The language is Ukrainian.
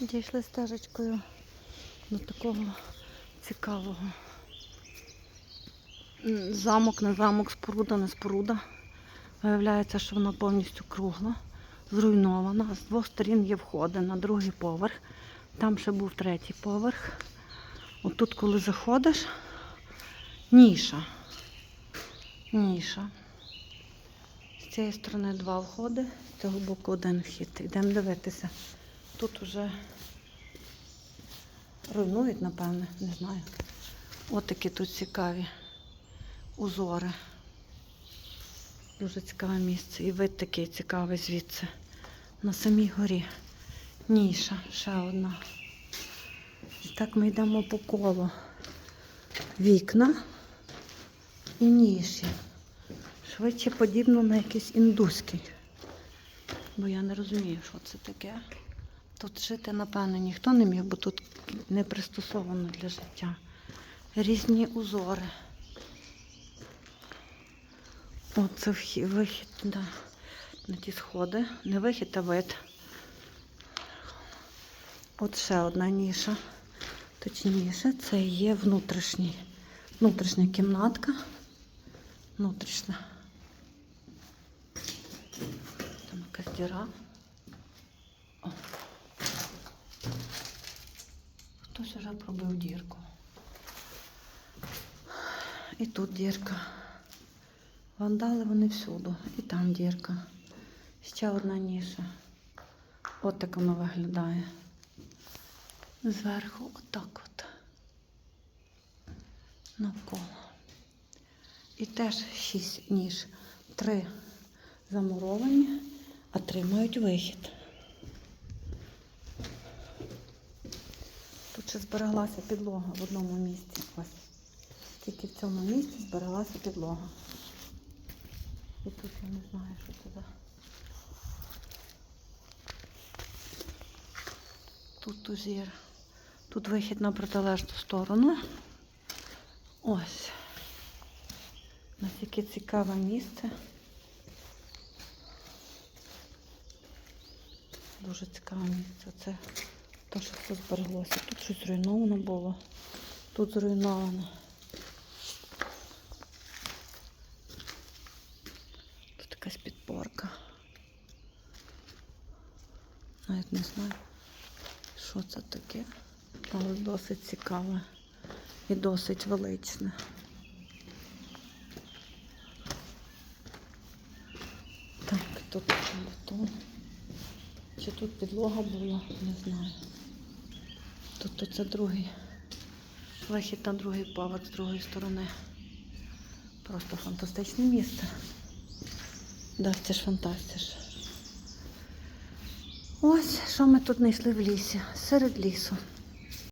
Дійшли стежечкою до такого цікавого. Замок, не замок, споруда, не споруда. Виявляється, що вона повністю кругла, зруйнована. З двох сторін є входи на другий поверх. Там ще був третій поверх. Отут, коли заходиш, ніша. Ніша. З цієї сторони два входи, з цього боку один вхід. Йдемо дивитися. Тут вже руйнують, напевне, не знаю. От такі тут цікаві узори. Дуже цікаве місце. І вид такий цікавий звідси. На самій горі. Ніша, ще одна. І так ми йдемо по колу. Вікна і ніші. Швидше подібно на якийсь індуський. Бо я не розумію, що це таке. Тут жити, напевно, ніхто не міг, бо тут не пристосовано для життя. Різні узори. О, це вхід, вихід да, на ті сходи. Не вихід, а вид. От ще одна ніша. Точніше, це є внутрішній. Внутрішня кімнатка. Внутрішня. Там якась діра. О. Вже пробив дірку. І тут дірка. Вандали вони всюди. І там дірка. Ще одна ніша. От так воно виглядає. Зверху отак от. Навколо. І теж шість ніж. Три замуровані, а три мають вихід. Ще збереглася підлога в одному місці. Ось. Тільки в цьому місці збереглася підлога. І тут я не знаю, що це за. Тут узір. Тут вихід на протилежну сторону. Ось. Наскільки цікаве місце. Дуже цікаве місце. Це те, що тут збереглося. Тут щось зруйновано було. Тут зруйновано. Тут якась підпорка. Навіть не знаю, що це таке, але досить цікаве і досить величне. Так, тут бетон. Чи тут підлога була, не знаю. Тут це другий вихід на другий поверх з другої сторони. Просто фантастичне місце. Да, це ж фантастиш. Ось що ми тут знайшли в лісі, серед лісу.